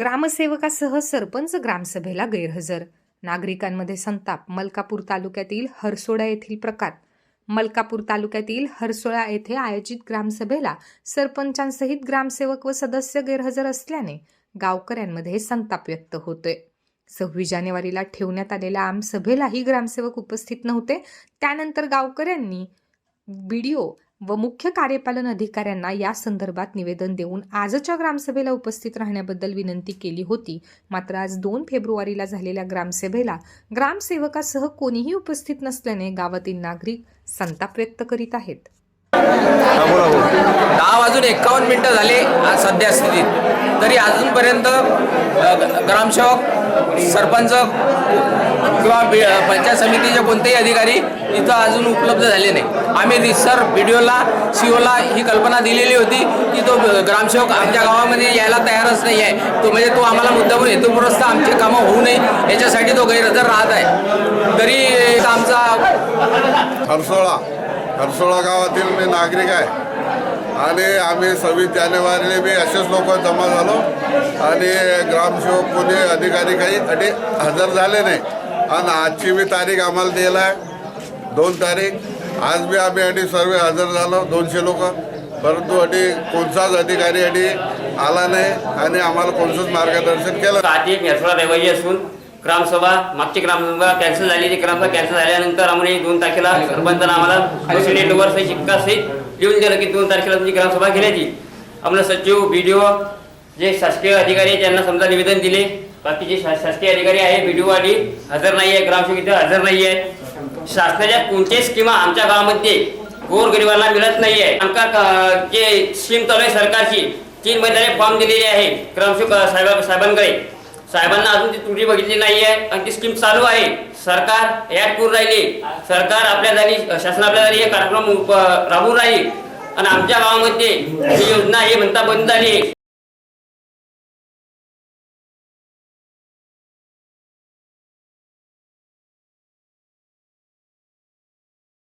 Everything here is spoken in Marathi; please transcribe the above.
ग्रामसेवकासह सरपंच ग्रामसभेला गैरहजर. नागरिकांमध्ये संताप. मलकापूर तालुक्यातील हरसोडा येथील प्रकार. मलकापूर तालुक्यातील हरसोळा येथे आयोजित ग्रामसभेला सरपंचांसहित ग्रामसेवक व सदस्य गैरहजर असल्याने गावकऱ्यांमध्ये संताप व्यक्त होतोय. सव्वीस जानेवारीला ठेवण्यात आलेल्या आमसभेलाही ग्रामसेवक उपस्थित नव्हते. त्यानंतर गावकऱ्यांनी बीडीओ व मुख्य कार्यपालन अधिकाऱ्यांना या संदर्भात निवेदन देऊन आजच्या ग्रामसभेला उपस्थित राहण्याबद्दल विनंती केली होती. मात्र आज दोन फेब्रुवारीला झालेल्या ग्रामसभेला ग्रामसेवकासह कोणीही उपस्थित नसल्याने गावातील नागरिक संताप व्यक्त करीत आहेत. दहा वाजून एक्कावन्न मिनटं झाले आज सध्या स्थितीत. तरी अजूनपर्यंत ग्रामसेवक सरपंच किंवा पंचायत समितीचे कोणतेही अधिकारी इथं अजून उपलब्ध झाले नाही. आम्ही रिसर सी ओला ही कल्पना दिलेली होती की तो ग्रामसेवक आमच्या गावामध्ये यायला तयारच नाही आहे. तो म्हणजे तो आम्हाला मुद्दामून हेतुपुरस्थ आमचे कामं होऊ नये याच्यासाठी तो गैरहजर राहत आहे. तरी आमचा हरसोळा हरसोळा गावातील मी नागरिक आहे. आणि आम्ही सव्वीस जानेवारीला मी असेच लोक जमा झालो. आणि ग्रामसेवक कोणी अधिकारी काही अडी हजर झाले नाही. आणि आजची बी तारीख आम्हाला दिला आहे. दोन तारीख. आज बी आम्ही अडी सर्व हजर झालो दोनशे लोक. परंतु अटी कोणताच अधिकारी अटी आला नाही आणि आम्हाला कोणतंच मार्गदर्शन केलं आधी मेसोळा रहिवासी असून ग्रामसभा मागची ग्रामसभा कॅन्सल झाली. ती ग्रामसभा कॅन्सल झाल्यानंतर आम्ही दोन तारखेला सरपंचानं आम्हाला दुसरी सही शिक्का सहित लिहून दिलं की दोन तारखेला तुमची ग्रामसभा घेण्याची. आम्हाला सचिव बी डी ओ जे शासकीय अधिकारी त्यांना समजा निवेदन दिले. बाकीचे शा- शासकीय अधिकारी आहे बी हजर नाही आहे ग्रामसेवक इथे हजर नाही आहे शासनाच्या कोणत्याही स्कीमा आमच्या गावामध्ये गोरगरिबांना मिळत नाही आहे आमका जे स्कीम चालू आहे सरकारची तीन महिन्याने फॉर्म दिलेली आहे ग्रामसेवक साहेब साहेबांकडे. साहेबांना अजून ती त्रुटी बघितली नाही आहे आणि ती स्कीम चालू आहे. सरकार ॲड पूर राहिली. सरकार आपल्या जागी शासन आपल्या जागी हे कार्यक्रम राबवून राहील. आणि आमच्या गावामध्ये ही योजना हे म्हणता बंद झाली.